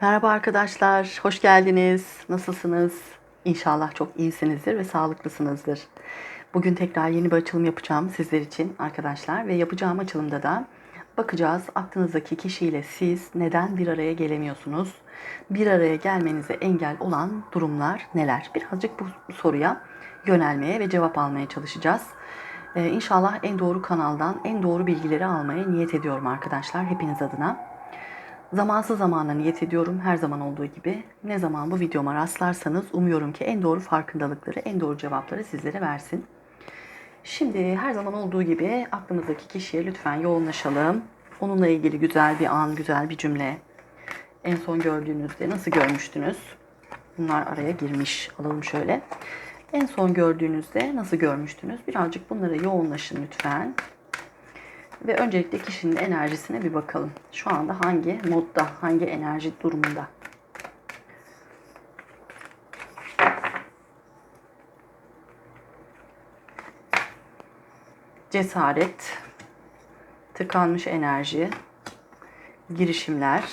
Merhaba arkadaşlar, hoş geldiniz. Nasılsınız? İnşallah çok iyisinizdir ve sağlıklısınızdır. Bugün tekrar yeni bir açılım yapacağım sizler için arkadaşlar ve yapacağım açılımda da bakacağız aklınızdaki kişiyle siz neden bir araya gelemiyorsunuz? Bir araya gelmenize engel olan durumlar neler? Birazcık bu soruya yönelmeye ve cevap almaya çalışacağız. Ee, inşallah en doğru kanaldan en doğru bilgileri almaya niyet ediyorum arkadaşlar hepiniz adına. Zamansız zamana niyet ediyorum her zaman olduğu gibi. Ne zaman bu videoma rastlarsanız umuyorum ki en doğru farkındalıkları, en doğru cevapları sizlere versin. Şimdi her zaman olduğu gibi aklımızdaki kişiye lütfen yoğunlaşalım. Onunla ilgili güzel bir an, güzel bir cümle. En son gördüğünüzde nasıl görmüştünüz? Bunlar araya girmiş. Alalım şöyle. En son gördüğünüzde nasıl görmüştünüz? Birazcık bunlara yoğunlaşın lütfen. Ve öncelikle kişinin enerjisine bir bakalım. Şu anda hangi modda, hangi enerji durumunda? Cesaret, tıkanmış enerji, girişimler,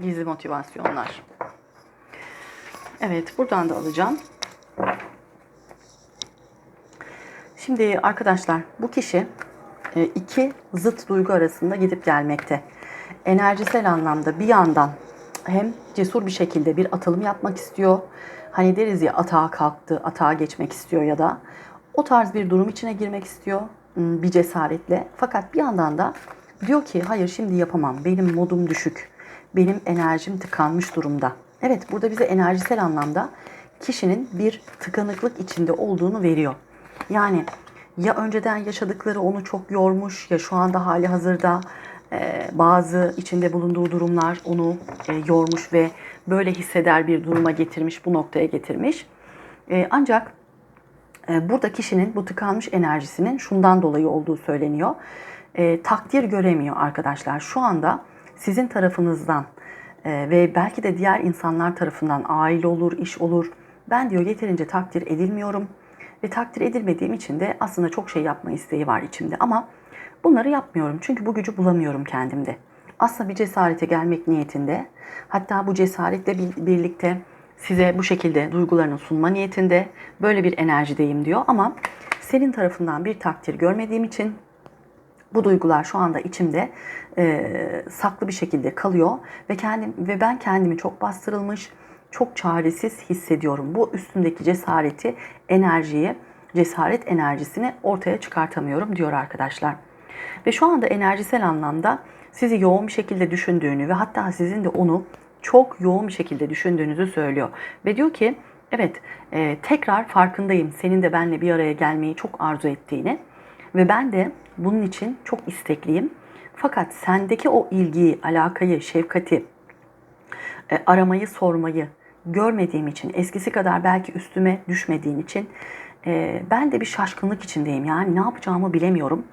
gizli motivasyonlar. Evet, buradan da alacağım. Şimdi arkadaşlar bu kişi iki zıt duygu arasında gidip gelmekte. Enerjisel anlamda bir yandan hem cesur bir şekilde bir atılım yapmak istiyor. Hani deriz ya atağa kalktı, atağa geçmek istiyor ya da o tarz bir durum içine girmek istiyor hmm, bir cesaretle. Fakat bir yandan da diyor ki hayır şimdi yapamam. Benim modum düşük. Benim enerjim tıkanmış durumda. Evet burada bize enerjisel anlamda kişinin bir tıkanıklık içinde olduğunu veriyor. Yani ya önceden yaşadıkları onu çok yormuş ya şu anda hali hazırda e, bazı içinde bulunduğu durumlar onu e, yormuş ve böyle hisseder bir duruma getirmiş, bu noktaya getirmiş. E, ancak e, burada kişinin bu tıkanmış enerjisinin şundan dolayı olduğu söyleniyor. E, takdir göremiyor arkadaşlar. Şu anda sizin tarafınızdan e, ve belki de diğer insanlar tarafından aile olur, iş olur. Ben diyor yeterince takdir edilmiyorum ve takdir edilmediğim için de aslında çok şey yapma isteği var içimde. Ama bunları yapmıyorum çünkü bu gücü bulamıyorum kendimde. Aslında bir cesarete gelmek niyetinde hatta bu cesaretle birlikte size bu şekilde duygularını sunma niyetinde böyle bir enerjideyim diyor. Ama senin tarafından bir takdir görmediğim için bu duygular şu anda içimde e, saklı bir şekilde kalıyor. Ve kendim ve ben kendimi çok bastırılmış, çok çaresiz hissediyorum. Bu üstündeki cesareti, enerjiyi, cesaret enerjisini ortaya çıkartamıyorum diyor arkadaşlar. Ve şu anda enerjisel anlamda sizi yoğun bir şekilde düşündüğünü ve hatta sizin de onu çok yoğun bir şekilde düşündüğünüzü söylüyor. Ve diyor ki evet e, tekrar farkındayım senin de benle bir araya gelmeyi çok arzu ettiğini ve ben de bunun için çok istekliyim. Fakat sendeki o ilgiyi, alakayı, şefkati, e, aramayı, sormayı, görmediğim için, eskisi kadar belki üstüme düşmediğin için e, ben de bir şaşkınlık içindeyim. Yani ne yapacağımı bilemiyorum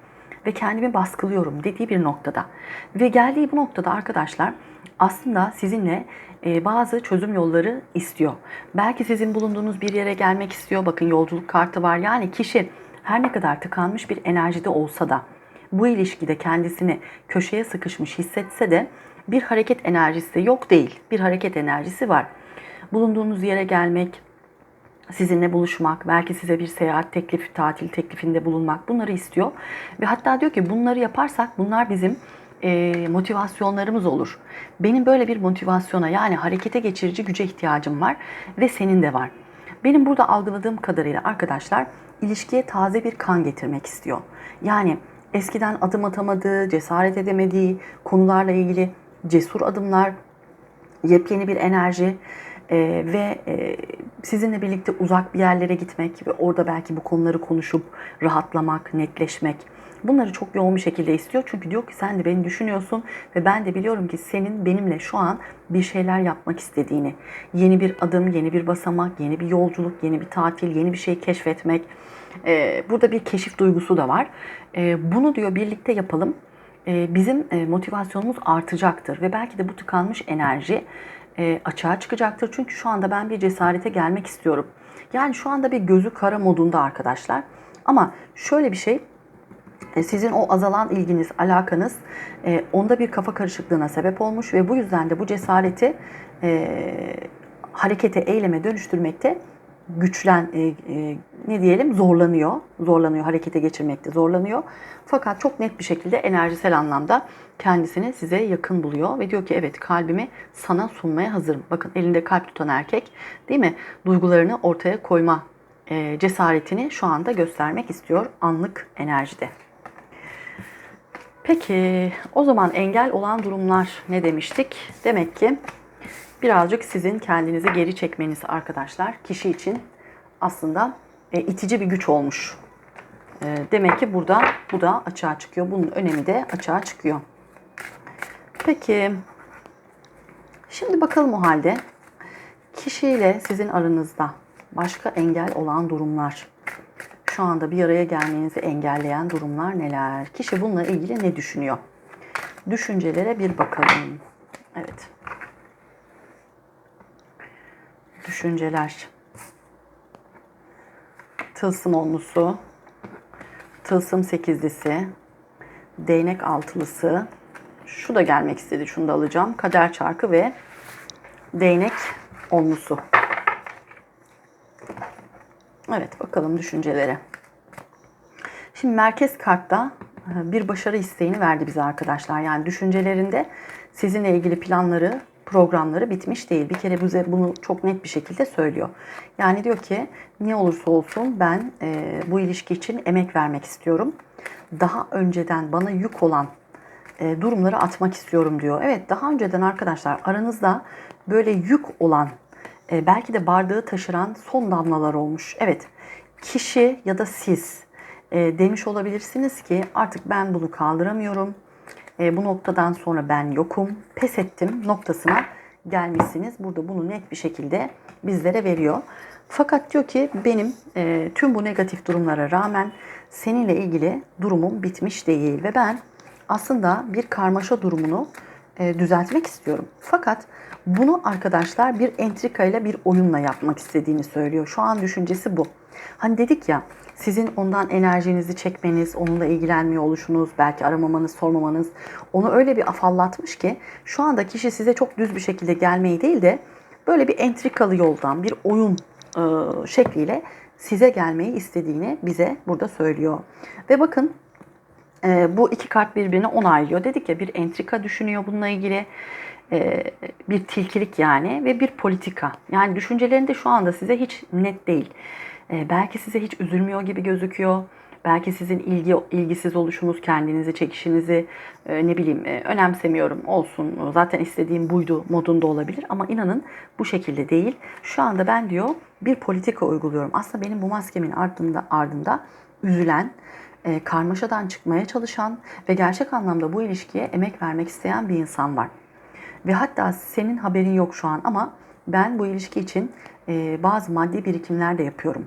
ve kendimi baskılıyorum dediği bir noktada. Ve geldiği bu noktada arkadaşlar aslında sizinle e, bazı çözüm yolları istiyor. Belki sizin bulunduğunuz bir yere gelmek istiyor. Bakın yolculuk kartı var. Yani kişi her ne kadar tıkanmış bir enerjide olsa da bu ilişkide kendisini köşeye sıkışmış hissetse de bir hareket enerjisi yok değil. Bir hareket enerjisi var bulunduğunuz yere gelmek, sizinle buluşmak, belki size bir seyahat teklifi, tatil teklifinde bulunmak bunları istiyor. Ve hatta diyor ki bunları yaparsak bunlar bizim e, motivasyonlarımız olur. Benim böyle bir motivasyona yani harekete geçirici güce ihtiyacım var ve senin de var. Benim burada algıladığım kadarıyla arkadaşlar ilişkiye taze bir kan getirmek istiyor. Yani eskiden adım atamadığı, cesaret edemediği konularla ilgili cesur adımlar, yepyeni bir enerji, ee, ve e, sizinle birlikte uzak bir yerlere gitmek ve orada belki bu konuları konuşup rahatlamak, netleşmek. Bunları çok yoğun bir şekilde istiyor. Çünkü diyor ki sen de beni düşünüyorsun ve ben de biliyorum ki senin benimle şu an bir şeyler yapmak istediğini. Yeni bir adım, yeni bir basamak, yeni bir yolculuk, yeni bir tatil, yeni bir şey keşfetmek. Ee, burada bir keşif duygusu da var. Ee, bunu diyor birlikte yapalım. Ee, bizim e, motivasyonumuz artacaktır ve belki de bu tıkanmış enerji e, açığa çıkacaktır. Çünkü şu anda ben bir cesarete gelmek istiyorum. Yani şu anda bir gözü kara modunda arkadaşlar. Ama şöyle bir şey E, sizin o azalan ilginiz, alakanız e, onda bir kafa karışıklığına sebep olmuş ve bu yüzden de bu cesareti e, harekete, eyleme dönüştürmekte güçlen e, e, ne diyelim zorlanıyor. Zorlanıyor harekete geçirmekte zorlanıyor. Fakat çok net bir şekilde enerjisel anlamda kendisini size yakın buluyor ve diyor ki evet kalbimi sana sunmaya hazırım. Bakın elinde kalp tutan erkek değil mi? Duygularını ortaya koyma e, cesaretini şu anda göstermek istiyor anlık enerjide. Peki o zaman engel olan durumlar ne demiştik? Demek ki birazcık sizin kendinizi geri çekmeniz arkadaşlar kişi için aslında e, itici bir güç olmuş. E, demek ki burada bu da açığa çıkıyor. Bunun önemi de açığa çıkıyor. Peki şimdi bakalım o halde kişiyle sizin aranızda başka engel olan durumlar şu anda bir araya gelmenizi engelleyen durumlar neler? Kişi bununla ilgili ne düşünüyor? Düşüncelere bir bakalım. Evet. Düşünceler. Tılsım onlusu, tılsım sekizlisi, değnek altılısı. Şu da gelmek istedi, şunu da alacağım. Kader çarkı ve değnek onlusu. Evet bakalım düşüncelere. Şimdi merkez kartta e, bir başarı isteğini verdi bize arkadaşlar. Yani düşüncelerinde sizinle ilgili planları, programları bitmiş değil. Bir kere bize bunu çok net bir şekilde söylüyor. Yani diyor ki ne olursa olsun ben e, bu ilişki için emek vermek istiyorum. Daha önceden bana yük olan e, durumları atmak istiyorum diyor. Evet daha önceden arkadaşlar aranızda böyle yük olan e, belki de bardağı taşıran son damlalar olmuş. Evet kişi ya da siz e, demiş olabilirsiniz ki artık ben bunu kaldıramıyorum. E, bu noktadan sonra ben yokum, pes ettim noktasına gelmişsiniz. Burada bunu net bir şekilde bizlere veriyor. Fakat diyor ki benim e, tüm bu negatif durumlara rağmen seninle ilgili durumum bitmiş değil ve ben aslında bir karmaşa durumunu e, düzeltmek istiyorum. Fakat bunu arkadaşlar bir entrikayla bir oyunla yapmak istediğini söylüyor. Şu an düşüncesi bu. Hani dedik ya sizin ondan enerjinizi çekmeniz, onunla ilgilenmiyor oluşunuz, belki aramamanız, sormamanız onu öyle bir afallatmış ki şu anda kişi size çok düz bir şekilde gelmeyi değil de böyle bir entrikalı yoldan, bir oyun e, şekliyle size gelmeyi istediğini bize burada söylüyor. Ve bakın bu iki kart birbirini onaylıyor. Dedik ya bir entrika düşünüyor bununla ilgili e, bir tilkilik yani ve bir politika. Yani düşüncelerinde şu anda size hiç net değil. E, belki size hiç üzülmüyor gibi gözüküyor. Belki sizin ilgi ilgisiz oluşunuz, kendinizi çekişinizi e, ne bileyim e, önemsemiyorum olsun. Zaten istediğim buydu modunda olabilir ama inanın bu şekilde değil. Şu anda ben diyor bir politika uyguluyorum. Aslında benim bu maskemin ardında ardında üzülen, e, karmaşadan çıkmaya çalışan ve gerçek anlamda bu ilişkiye emek vermek isteyen bir insan var. Ve hatta senin haberin yok şu an ama ben bu ilişki için e, bazı maddi birikimler de yapıyorum.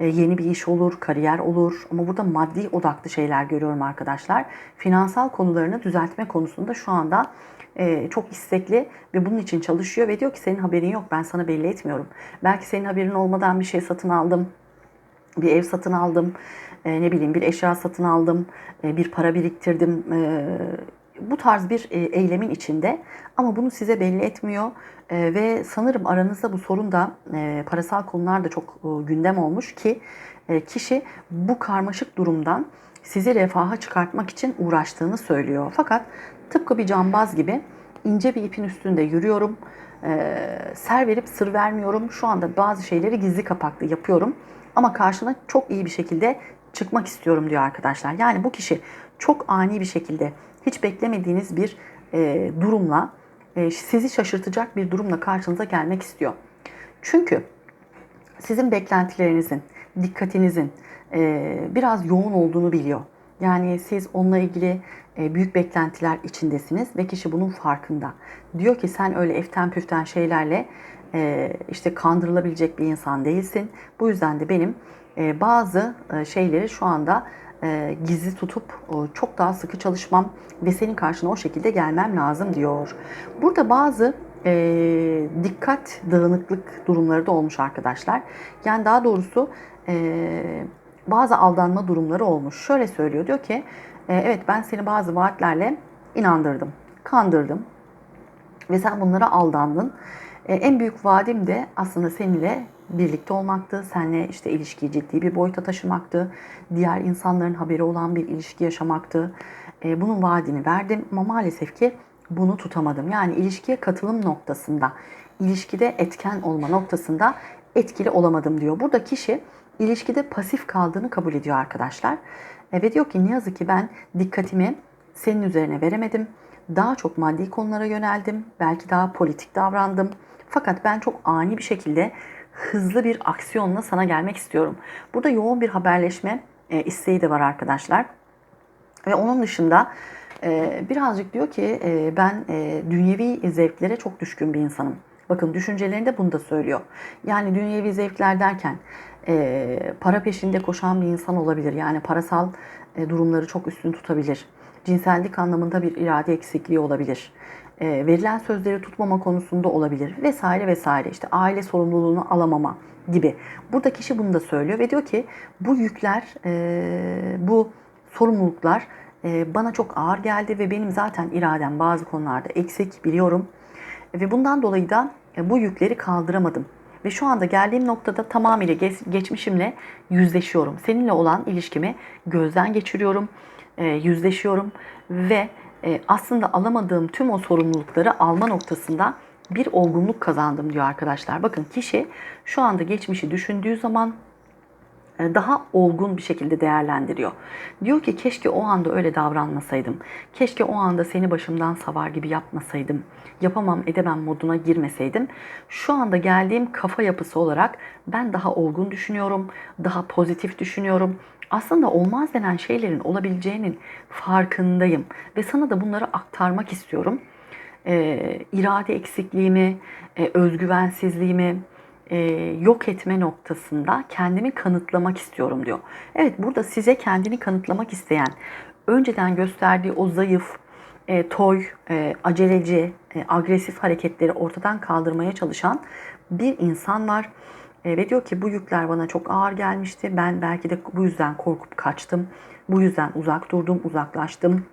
E, yeni bir iş olur, kariyer olur ama burada maddi odaklı şeyler görüyorum arkadaşlar. Finansal konularını düzeltme konusunda şu anda e, çok istekli ve bunun için çalışıyor ve diyor ki senin haberin yok ben sana belli etmiyorum. Belki senin haberin olmadan bir şey satın aldım, bir ev satın aldım, e, ne bileyim bir eşya satın aldım, e, bir para biriktirdim. E, bu tarz bir e, eylemin içinde ama bunu size belli etmiyor e, ve sanırım aranızda bu sorun da e, parasal konular da çok e, gündem olmuş ki e, kişi bu karmaşık durumdan sizi refaha çıkartmak için uğraştığını söylüyor. Fakat tıpkı bir cambaz gibi ince bir ipin üstünde yürüyorum. E, ser verip sır vermiyorum. Şu anda bazı şeyleri gizli kapaklı yapıyorum. Ama karşına çok iyi bir şekilde çıkmak istiyorum diyor arkadaşlar. Yani bu kişi çok ani bir şekilde hiç beklemediğiniz bir e, durumla e, sizi şaşırtacak bir durumla karşınıza gelmek istiyor. Çünkü sizin beklentilerinizin, dikkatinizin e, biraz yoğun olduğunu biliyor. Yani siz onunla ilgili e, büyük beklentiler içindesiniz ve kişi bunun farkında. Diyor ki sen öyle eften püften şeylerle e, işte kandırılabilecek bir insan değilsin. Bu yüzden de benim bazı e, şeyleri şu anda e, gizli tutup çok daha sıkı çalışmam ve senin karşına o şekilde gelmem lazım diyor. Burada bazı e, dikkat dağınıklık durumları da olmuş arkadaşlar. Yani daha doğrusu e, bazı aldanma durumları olmuş. Şöyle söylüyor diyor ki e, evet ben seni bazı vaatlerle inandırdım, kandırdım ve sen bunlara aldandın. E, en büyük vaadim de aslında seninle birlikte olmaktı. Seninle işte ilişkiyi ciddi bir boyuta taşımaktı. Diğer insanların haberi olan bir ilişki yaşamaktı. E, bunun vaadini verdim ama maalesef ki bunu tutamadım. Yani ilişkiye katılım noktasında, ilişkide etken olma noktasında etkili olamadım diyor. Burada kişi ilişkide pasif kaldığını kabul ediyor arkadaşlar. E, ve diyor ki ne yazık ki ben dikkatimi senin üzerine veremedim. Daha çok maddi konulara yöneldim. Belki daha politik davrandım. Fakat ben çok ani bir şekilde hızlı bir aksiyonla sana gelmek istiyorum. Burada yoğun bir haberleşme e, isteği de var arkadaşlar. Ve onun dışında e, birazcık diyor ki e, ben e, dünyevi zevklere çok düşkün bir insanım. Bakın düşüncelerinde bunu da söylüyor. Yani dünyevi zevkler derken e, para peşinde koşan bir insan olabilir. Yani parasal e, durumları çok üstün tutabilir. Cinsellik anlamında bir irade eksikliği olabilir. E, verilen sözleri tutmama konusunda olabilir vesaire vesaire. İşte aile sorumluluğunu alamama gibi. Burada kişi bunu da söylüyor ve diyor ki bu yükler, e, bu sorumluluklar e, bana çok ağır geldi ve benim zaten iradem bazı konularda eksik biliyorum. Ve bundan dolayı da bu yükleri kaldıramadım. Ve şu anda geldiğim noktada tamamıyla geçmişimle yüzleşiyorum. Seninle olan ilişkimi gözden geçiriyorum, yüzleşiyorum ve e, aslında alamadığım tüm o sorumlulukları alma noktasında bir olgunluk kazandım diyor arkadaşlar. Bakın kişi şu anda geçmişi düşündüğü zaman daha olgun bir şekilde değerlendiriyor. Diyor ki keşke o anda öyle davranmasaydım. Keşke o anda seni başımdan savar gibi yapmasaydım. Yapamam edemem moduna girmeseydim. Şu anda geldiğim kafa yapısı olarak ben daha olgun düşünüyorum. Daha pozitif düşünüyorum. Aslında olmaz denen şeylerin olabileceğinin farkındayım. Ve sana da bunları aktarmak istiyorum. Ee, irade eksikliğimi, e, özgüvensizliğimi, e, yok etme noktasında kendimi kanıtlamak istiyorum diyor. Evet burada size kendini kanıtlamak isteyen, önceden gösterdiği o zayıf, e, toy, e, aceleci, e, agresif hareketleri ortadan kaldırmaya çalışan bir insan var. E, ve diyor ki bu yükler bana çok ağır gelmişti. Ben belki de bu yüzden korkup kaçtım. Bu yüzden uzak durdum, uzaklaştım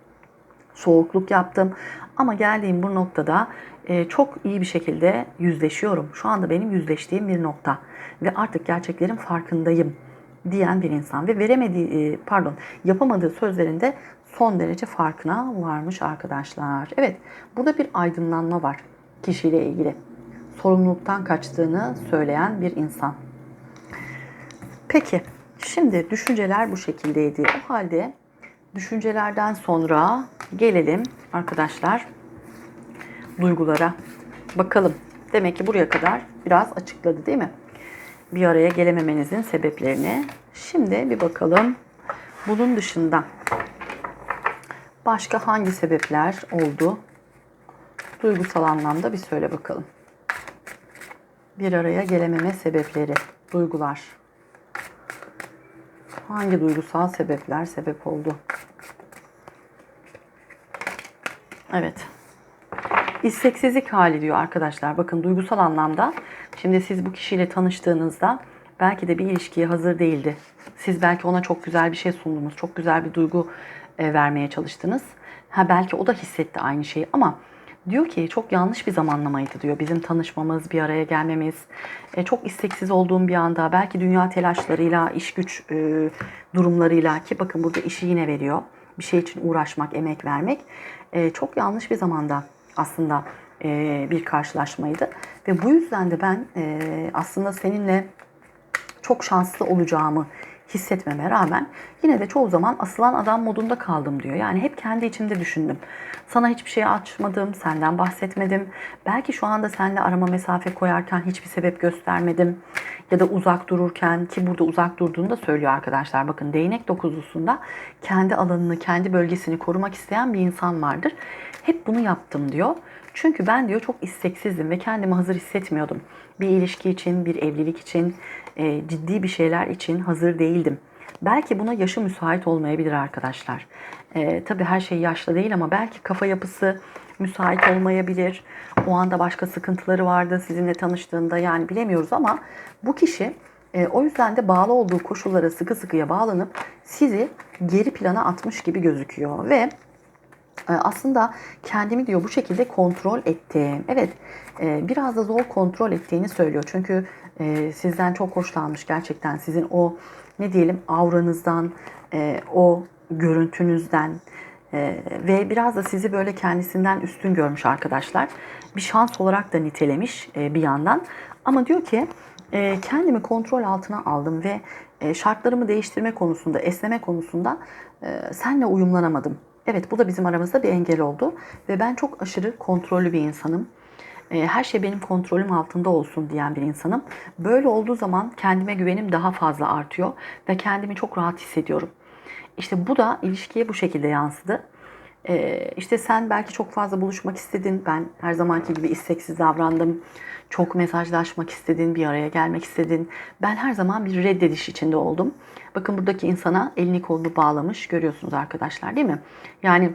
soğukluk yaptım. Ama geldiğim bu noktada e, çok iyi bir şekilde yüzleşiyorum. Şu anda benim yüzleştiğim bir nokta ve artık gerçeklerin farkındayım diyen bir insan ve veremediği e, pardon yapamadığı sözlerinde son derece farkına varmış arkadaşlar. Evet burada bir aydınlanma var kişiyle ilgili. Sorumluluktan kaçtığını söyleyen bir insan. Peki şimdi düşünceler bu şekildeydi. O halde düşüncelerden sonra gelelim arkadaşlar duygulara. Bakalım. Demek ki buraya kadar biraz açıkladı değil mi? Bir araya gelememenizin sebeplerini. Şimdi bir bakalım. Bunun dışında başka hangi sebepler oldu? Duygusal anlamda bir söyle bakalım. Bir araya gelememe sebepleri, duygular. Hangi duygusal sebepler sebep oldu? Evet. İsteksizlik hali diyor arkadaşlar. Bakın duygusal anlamda. Şimdi siz bu kişiyle tanıştığınızda belki de bir ilişkiye hazır değildi. Siz belki ona çok güzel bir şey sundunuz. Çok güzel bir duygu e, vermeye çalıştınız. Ha belki o da hissetti aynı şeyi ama diyor ki çok yanlış bir zamanlamaydı diyor. Bizim tanışmamız, bir araya gelmemiz. E, çok isteksiz olduğum bir anda belki dünya telaşlarıyla, iş güç e, durumlarıyla ki bakın burada işi yine veriyor. Bir şey için uğraşmak, emek vermek. E, çok yanlış bir zamanda aslında e, bir karşılaşmaydı. Ve bu yüzden de ben e, aslında seninle çok şanslı olacağımı hissetmeme rağmen yine de çoğu zaman asılan adam modunda kaldım diyor. Yani hep kendi içimde düşündüm. Sana hiçbir şey açmadım, senden bahsetmedim. Belki şu anda seninle arama mesafe koyarken hiçbir sebep göstermedim. Ya da uzak dururken ki burada uzak durduğunu da söylüyor arkadaşlar. Bakın değnek dokuzlusunda kendi alanını, kendi bölgesini korumak isteyen bir insan vardır. Hep bunu yaptım diyor. Çünkü ben diyor çok isteksizdim ve kendimi hazır hissetmiyordum. Bir ilişki için, bir evlilik için, e, ciddi bir şeyler için hazır değildim. Belki buna yaşı müsait olmayabilir arkadaşlar. E, tabii her şey yaşlı değil ama belki kafa yapısı müsait olmayabilir. O anda başka sıkıntıları vardı sizinle tanıştığında yani bilemiyoruz ama bu kişi E, o yüzden de bağlı olduğu koşullara sıkı sıkıya bağlanıp sizi geri plana atmış gibi gözüküyor ve aslında kendimi diyor bu şekilde kontrol ettim. Evet e, biraz da zor kontrol ettiğini söylüyor. Çünkü e, sizden çok hoşlanmış gerçekten. Sizin o ne diyelim avranızdan, e, o görüntünüzden ve biraz da sizi böyle kendisinden üstün görmüş arkadaşlar. Bir şans olarak da nitelemiş bir yandan. Ama diyor ki kendimi kontrol altına aldım ve şartlarımı değiştirme konusunda, esneme konusunda senle uyumlanamadım. Evet bu da bizim aramızda bir engel oldu ve ben çok aşırı kontrollü bir insanım. E, her şey benim kontrolüm altında olsun diyen bir insanım. Böyle olduğu zaman kendime güvenim daha fazla artıyor ve kendimi çok rahat hissediyorum. İşte bu da ilişkiye bu şekilde yansıdı. Ee, işte sen belki çok fazla buluşmak istedin. Ben her zamanki gibi isteksiz davrandım. Çok mesajlaşmak istedin, bir araya gelmek istedin. Ben her zaman bir reddediş içinde oldum. Bakın buradaki insana elini kolunu bağlamış görüyorsunuz arkadaşlar değil mi? Yani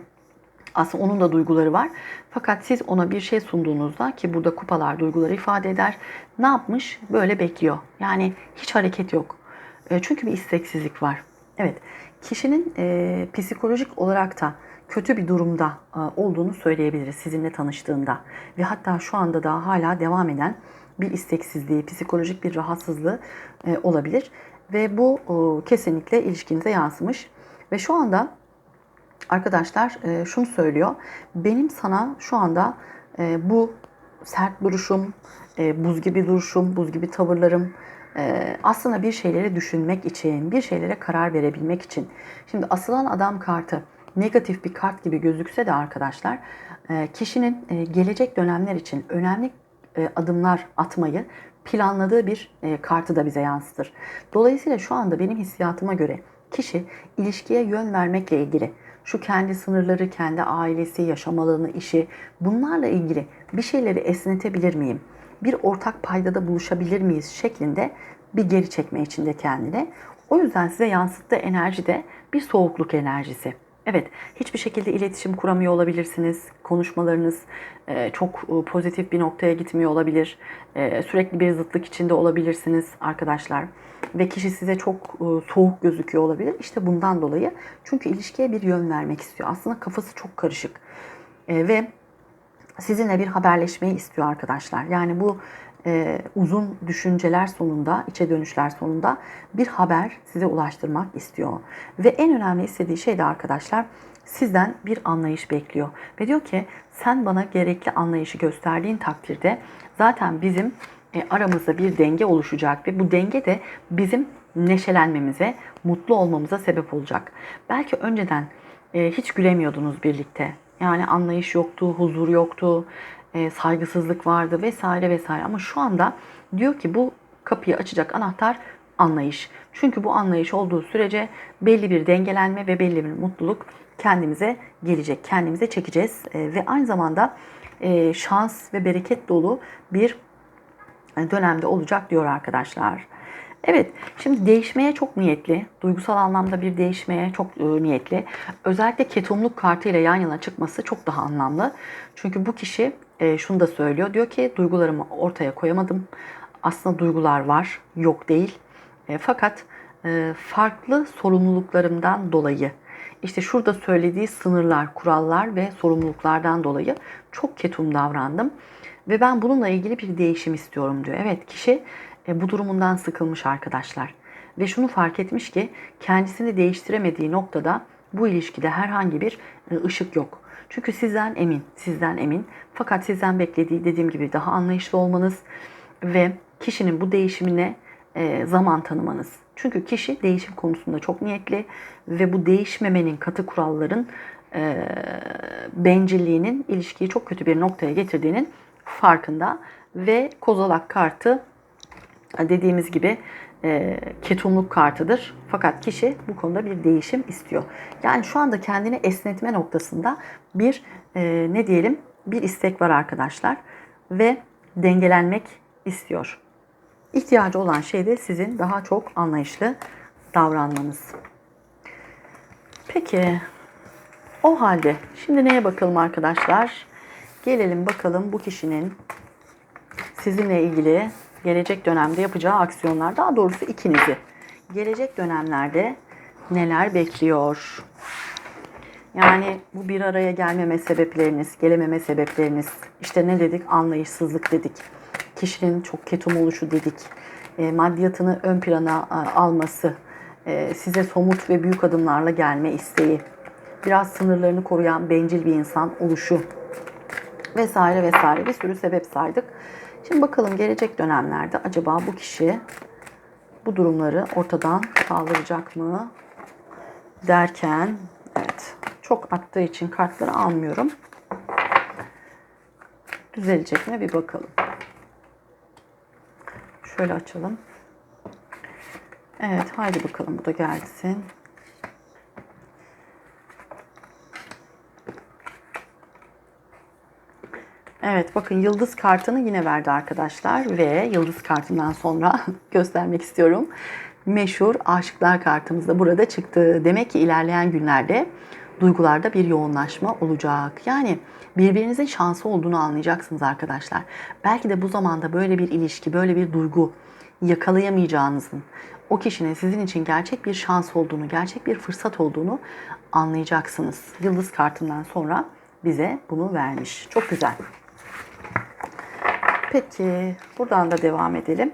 aslında onun da duyguları var. Fakat siz ona bir şey sunduğunuzda ki burada kupalar duyguları ifade eder. Ne yapmış? Böyle bekliyor. Yani hiç hareket yok. E, çünkü bir isteksizlik var. Evet, kişinin e, psikolojik olarak da kötü bir durumda e, olduğunu söyleyebiliriz sizinle tanıştığında. Ve hatta şu anda da hala devam eden bir isteksizliği, psikolojik bir rahatsızlığı e, olabilir. Ve bu e, kesinlikle ilişkinize yansımış. Ve şu anda arkadaşlar şunu söylüyor. Benim sana şu anda bu sert duruşum, buz gibi duruşum, buz gibi tavırlarım, aslında bir şeyleri düşünmek için, bir şeylere karar verebilmek için. Şimdi asılan adam kartı negatif bir kart gibi gözükse de arkadaşlar, e, kişinin e, gelecek dönemler için önemli e, adımlar atmayı planladığı bir kartı da bize yansıtır. Dolayısıyla şu anda benim hissiyatıma göre kişi ilişkiye yön vermekle ilgili şu kendi sınırları, kendi ailesi, yaşam alanı, işi bunlarla ilgili bir şeyleri esnetebilir miyim? Bir ortak paydada buluşabilir miyiz şeklinde bir geri çekme içinde kendine. O yüzden size yansıttığı enerji de bir soğukluk enerjisi. Evet, hiçbir şekilde iletişim kuramıyor olabilirsiniz. Konuşmalarınız e, çok e, pozitif bir noktaya gitmiyor olabilir. E, sürekli bir zıtlık içinde olabilirsiniz arkadaşlar. Ve kişi size çok soğuk gözüküyor olabilir. İşte bundan dolayı. Çünkü ilişkiye bir yön vermek istiyor. Aslında kafası çok karışık. Ve sizinle bir haberleşmeyi istiyor arkadaşlar. Yani bu e, uzun düşünceler sonunda, içe dönüşler sonunda bir haber size ulaştırmak istiyor. Ve en önemli istediği şey de arkadaşlar sizden bir anlayış bekliyor. Ve diyor ki sen bana gerekli anlayışı gösterdiğin takdirde zaten bizim e, aramızda bir denge oluşacak ve bu denge de bizim neşelenmemize, mutlu olmamıza sebep olacak. Belki önceden e, hiç gülemiyordunuz birlikte. Yani anlayış yoktu, huzur yoktu, e, saygısızlık vardı vesaire vesaire. Ama şu anda diyor ki bu kapıyı açacak anahtar anlayış. Çünkü bu anlayış olduğu sürece belli bir dengelenme ve belli bir mutluluk kendimize gelecek. Kendimize çekeceğiz e, ve aynı zamanda e, şans ve bereket dolu bir dönemde olacak diyor arkadaşlar. Evet, şimdi değişmeye çok niyetli, duygusal anlamda bir değişmeye çok niyetli. Özellikle ketumluk kartı ile yan yana çıkması çok daha anlamlı. Çünkü bu kişi e, şunu da söylüyor. Diyor ki duygularımı ortaya koyamadım. Aslında duygular var, yok değil. E, fakat e, farklı sorumluluklarımdan dolayı işte şurada söylediği sınırlar, kurallar ve sorumluluklardan dolayı çok ketum davrandım. Ve ben bununla ilgili bir değişim istiyorum diyor. Evet kişi e, bu durumundan sıkılmış arkadaşlar. Ve şunu fark etmiş ki kendisini değiştiremediği noktada bu ilişkide herhangi bir e, ışık yok. Çünkü sizden emin, sizden emin. Fakat sizden beklediği dediğim gibi daha anlayışlı olmanız ve kişinin bu değişimine e, zaman tanımanız. Çünkü kişi değişim konusunda çok niyetli ve bu değişmemenin katı kuralların e, bencilliğinin ilişkiyi çok kötü bir noktaya getirdiğinin farkında ve kozalak kartı dediğimiz gibi e, ketumluk kartıdır. Fakat kişi bu konuda bir değişim istiyor. Yani şu anda kendini esnetme noktasında bir e, ne diyelim bir istek var arkadaşlar ve dengelenmek istiyor. İhtiyacı olan şey de sizin daha çok anlayışlı davranmanız. Peki o halde şimdi neye bakalım arkadaşlar? Gelelim bakalım bu kişinin sizinle ilgili gelecek dönemde yapacağı aksiyonlar, daha doğrusu ikinizi gelecek dönemlerde neler bekliyor? Yani bu bir araya gelmeme sebepleriniz, gelememe sebepleriniz, işte ne dedik? Anlayışsızlık dedik. Kişinin çok ketum oluşu dedik. E, maddiyatını ön plana e, alması, e, size somut ve büyük adımlarla gelme isteği, biraz sınırlarını koruyan bencil bir insan oluşu vesaire vesaire bir sürü sebep saydık. Şimdi bakalım gelecek dönemlerde acaba bu kişi bu durumları ortadan kaldıracak mı derken evet çok attığı için kartları almıyorum. Düzelecek mi bir bakalım. Şöyle açalım. Evet haydi bakalım bu da gelsin. Evet bakın yıldız kartını yine verdi arkadaşlar ve yıldız kartından sonra göstermek istiyorum. Meşhur aşıklar kartımız da burada çıktı. Demek ki ilerleyen günlerde duygularda bir yoğunlaşma olacak. Yani birbirinizin şansı olduğunu anlayacaksınız arkadaşlar. Belki de bu zamanda böyle bir ilişki, böyle bir duygu yakalayamayacağınızın, o kişinin sizin için gerçek bir şans olduğunu, gerçek bir fırsat olduğunu anlayacaksınız. Yıldız kartından sonra bize bunu vermiş. Çok güzel. Peki buradan da devam edelim.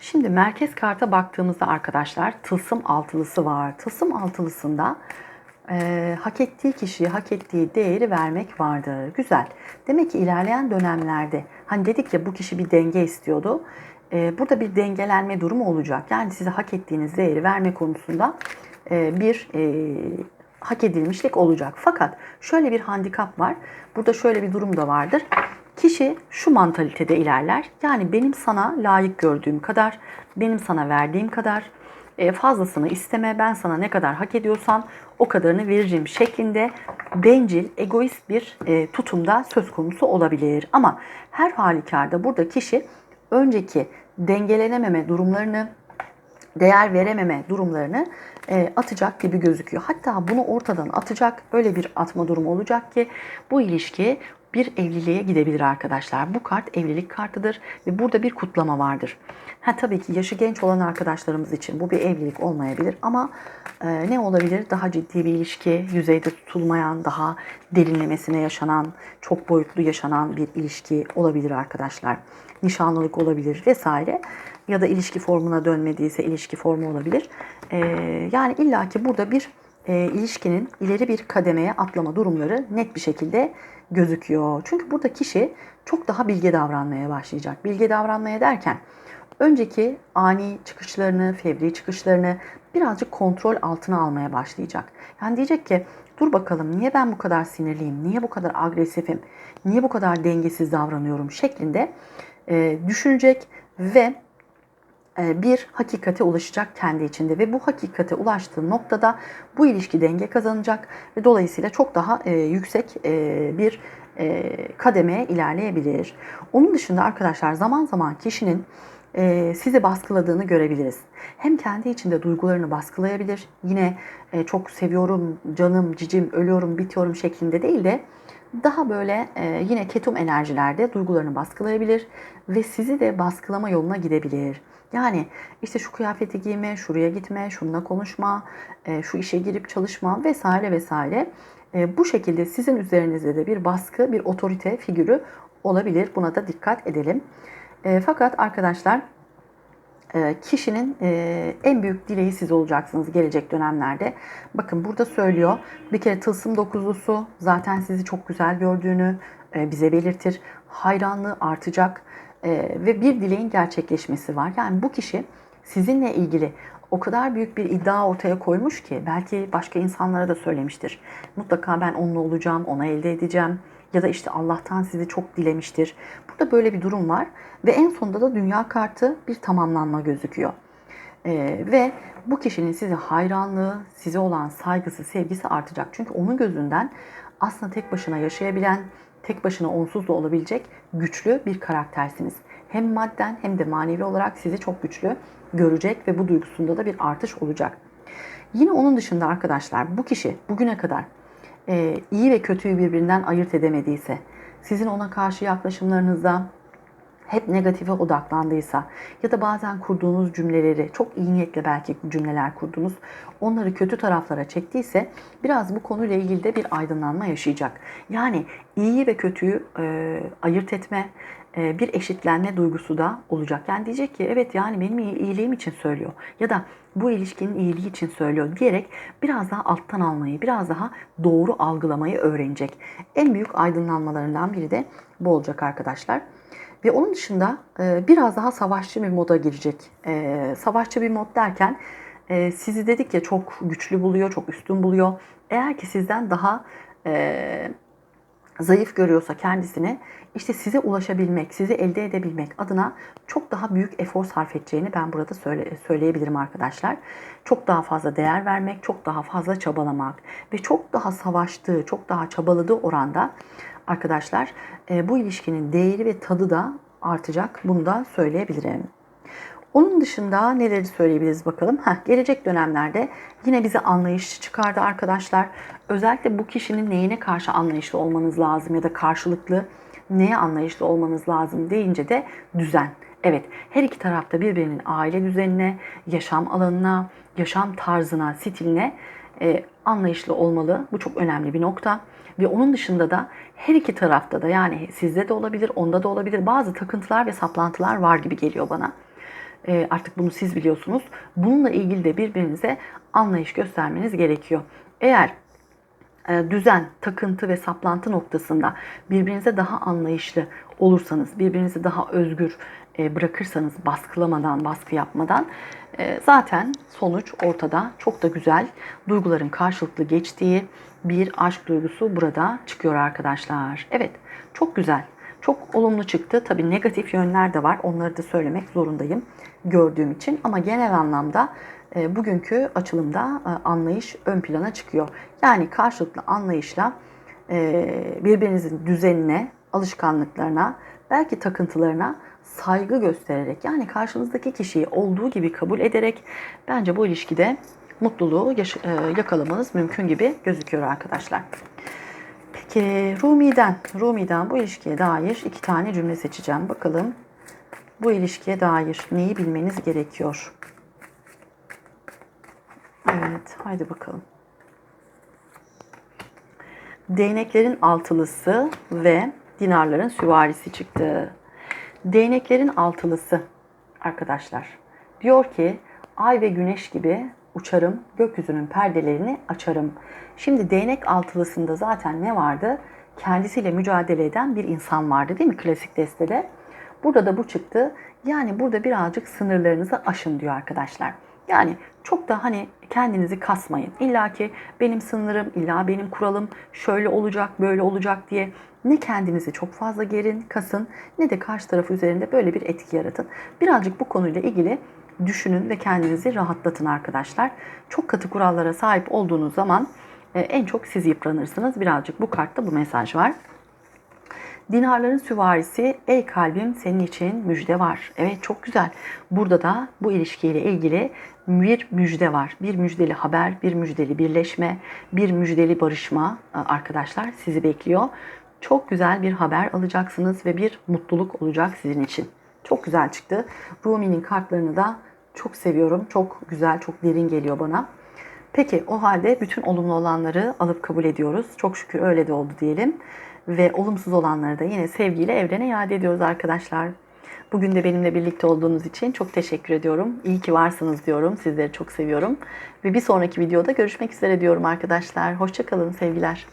Şimdi merkez karta baktığımızda arkadaşlar tılsım altılısı var. Tılsım altılısında e, hak ettiği kişiye hak ettiği değeri vermek vardır. Güzel. Demek ki ilerleyen dönemlerde hani dedik ya bu kişi bir denge istiyordu. E, burada bir dengelenme durumu olacak. Yani size hak ettiğiniz değeri verme konusunda e, bir e, hak edilmişlik olacak. Fakat şöyle bir handikap var. Burada şöyle bir durum da vardır. Kişi şu mantalitede ilerler. Yani benim sana layık gördüğüm kadar, benim sana verdiğim kadar e, fazlasını isteme. Ben sana ne kadar hak ediyorsan o kadarını veririm şeklinde bencil, egoist bir e, tutumda söz konusu olabilir. Ama her halükarda burada kişi önceki dengelenememe durumlarını, değer verememe durumlarını e, atacak gibi gözüküyor. Hatta bunu ortadan atacak öyle bir atma durumu olacak ki bu ilişki bir evliliğe gidebilir arkadaşlar. Bu kart evlilik kartıdır ve burada bir kutlama vardır. Ha tabii ki yaşı genç olan arkadaşlarımız için bu bir evlilik olmayabilir ama e, ne olabilir? Daha ciddi bir ilişki, yüzeyde tutulmayan, daha derinlemesine yaşanan, çok boyutlu yaşanan bir ilişki olabilir arkadaşlar. Nişanlılık olabilir vesaire ya da ilişki formuna dönmediyse ilişki formu olabilir. E, yani illaki burada bir e, ilişkinin ileri bir kademeye atlama durumları net bir şekilde gözüküyor. Çünkü burada kişi çok daha bilge davranmaya başlayacak. Bilge davranmaya derken önceki ani çıkışlarını, fevri çıkışlarını birazcık kontrol altına almaya başlayacak. Yani diyecek ki dur bakalım niye ben bu kadar sinirliyim, niye bu kadar agresifim, niye bu kadar dengesiz davranıyorum şeklinde e, düşünecek ve bir hakikate ulaşacak kendi içinde ve bu hakikate ulaştığı noktada bu ilişki denge kazanacak ve dolayısıyla çok daha e, yüksek e, bir kademeye ilerleyebilir. Onun dışında arkadaşlar zaman zaman kişinin sizi baskıladığını görebiliriz. Hem kendi içinde duygularını baskılayabilir. Yine çok seviyorum, canım, cicim, ölüyorum, bitiyorum şeklinde değil de daha böyle yine ketum enerjilerde duygularını baskılayabilir ve sizi de baskılama yoluna gidebilir. Yani işte şu kıyafeti giyme, şuraya gitme, şununla konuşma, e, şu işe girip çalışma vesaire vesaire. E, bu şekilde sizin üzerinizde de bir baskı, bir otorite figürü olabilir. Buna da dikkat edelim. E, fakat arkadaşlar kişinin en büyük dileği siz olacaksınız gelecek dönemlerde. Bakın burada söylüyor. Bir kere tılsım dokuzlusu zaten sizi çok güzel gördüğünü bize belirtir. Hayranlığı artacak e, ve bir dileğin gerçekleşmesi var. Yani bu kişi sizinle ilgili o kadar büyük bir iddia ortaya koymuş ki belki başka insanlara da söylemiştir. Mutlaka ben onunla olacağım, ona elde edeceğim ya da işte Allah'tan sizi çok dilemiştir. Burada böyle bir durum var ve en sonunda da dünya kartı bir tamamlanma gözüküyor. Ee, ve bu kişinin size hayranlığı, size olan saygısı, sevgisi artacak. Çünkü onun gözünden aslında tek başına yaşayabilen, tek başına onsuz da olabilecek güçlü bir karaktersiniz. Hem madden hem de manevi olarak sizi çok güçlü görecek ve bu duygusunda da bir artış olacak. Yine onun dışında arkadaşlar bu kişi bugüne kadar e, iyi ve kötüyü birbirinden ayırt edemediyse, sizin ona karşı yaklaşımlarınızda hep negatife odaklandıysa ya da bazen kurduğunuz cümleleri çok iyi niyetle belki cümleler kurdunuz onları kötü taraflara çektiyse biraz bu konuyla ilgili de bir aydınlanma yaşayacak. Yani iyiyi ve kötüyü e, ayırt etme, bir eşitlenme duygusu da olacak. Yani diyecek ki evet yani benim iyi- iyiliğim için söylüyor ya da bu ilişkinin iyiliği için söylüyor diyerek biraz daha alttan almayı, biraz daha doğru algılamayı öğrenecek. En büyük aydınlanmalarından biri de bu olacak arkadaşlar. Ve onun dışında e, biraz daha savaşçı bir moda girecek. E, savaşçı bir mod derken e, sizi dedik ya çok güçlü buluyor, çok üstün buluyor. Eğer ki sizden daha e, zayıf görüyorsa kendisini işte size ulaşabilmek, sizi elde edebilmek adına çok daha büyük efor sarf edeceğini ben burada söyle, söyleyebilirim arkadaşlar. Çok daha fazla değer vermek, çok daha fazla çabalamak ve çok daha savaştığı, çok daha çabaladığı oranda arkadaşlar e, bu ilişkinin değeri ve tadı da artacak. Bunu da söyleyebilirim. Onun dışında neleri söyleyebiliriz bakalım. Heh, gelecek dönemlerde yine bize anlayış çıkardı arkadaşlar. Özellikle bu kişinin neyine karşı anlayışlı olmanız lazım ya da karşılıklı neye anlayışlı olmanız lazım deyince de düzen. Evet, her iki tarafta birbirinin aile düzenine, yaşam alanına, yaşam tarzına, stiline e, anlayışlı olmalı. Bu çok önemli bir nokta. Ve onun dışında da her iki tarafta da yani sizde de olabilir, onda da olabilir bazı takıntılar ve saplantılar var gibi geliyor bana. E, artık bunu siz biliyorsunuz. Bununla ilgili de birbirinize anlayış göstermeniz gerekiyor. Eğer e, düzen, takıntı ve saplantı noktasında birbirinize daha anlayışlı olursanız, birbirinizi daha özgür e, bırakırsanız baskılamadan, baskı yapmadan e, zaten sonuç ortada. Çok da güzel duyguların karşılıklı geçtiği bir aşk duygusu burada çıkıyor arkadaşlar. Evet, çok güzel. Çok olumlu çıktı. Tabii negatif yönler de var. Onları da söylemek zorundayım gördüğüm için. Ama genel anlamda e, bugünkü açılımda e, anlayış ön plana çıkıyor. Yani karşılıklı anlayışla e, birbirinizin düzenine, alışkanlıklarına, belki takıntılarına saygı göstererek yani karşınızdaki kişiyi olduğu gibi kabul ederek bence bu ilişkide mutluluğu yakalamanız mümkün gibi gözüküyor arkadaşlar. Peki Rumi'den, Rumi'den bu ilişkiye dair iki tane cümle seçeceğim. Bakalım bu ilişkiye dair neyi bilmeniz gerekiyor? Evet, haydi bakalım. Değneklerin altılısı ve dinarların süvarisi çıktı. Değneklerin altılısı arkadaşlar diyor ki ay ve güneş gibi uçarım, gökyüzünün perdelerini açarım. Şimdi değnek altılısında zaten ne vardı? Kendisiyle mücadele eden bir insan vardı değil mi klasik destede? Burada da bu çıktı. Yani burada birazcık sınırlarınızı aşın diyor arkadaşlar. Yani çok da hani kendinizi kasmayın. İlla ki benim sınırım, illa benim kuralım şöyle olacak, böyle olacak diye ne kendinizi çok fazla gerin, kasın ne de karşı tarafı üzerinde böyle bir etki yaratın. Birazcık bu konuyla ilgili düşünün ve kendinizi rahatlatın arkadaşlar. Çok katı kurallara sahip olduğunuz zaman e, en çok siz yıpranırsınız. Birazcık bu kartta bu mesaj var. Dinarların süvarisi, ey kalbim senin için müjde var. Evet çok güzel. Burada da bu ilişkiyle ilgili bir müjde var. Bir müjdeli haber, bir müjdeli birleşme, bir müjdeli barışma e, arkadaşlar sizi bekliyor. Çok güzel bir haber alacaksınız ve bir mutluluk olacak sizin için. Çok güzel çıktı. Rumi'nin kartlarını da çok seviyorum. Çok güzel, çok derin geliyor bana. Peki o halde bütün olumlu olanları alıp kabul ediyoruz. Çok şükür öyle de oldu diyelim. Ve olumsuz olanları da yine sevgiyle evrene iade ediyoruz arkadaşlar. Bugün de benimle birlikte olduğunuz için çok teşekkür ediyorum. İyi ki varsınız diyorum. Sizleri çok seviyorum. Ve bir sonraki videoda görüşmek üzere diyorum arkadaşlar. Hoşçakalın sevgiler.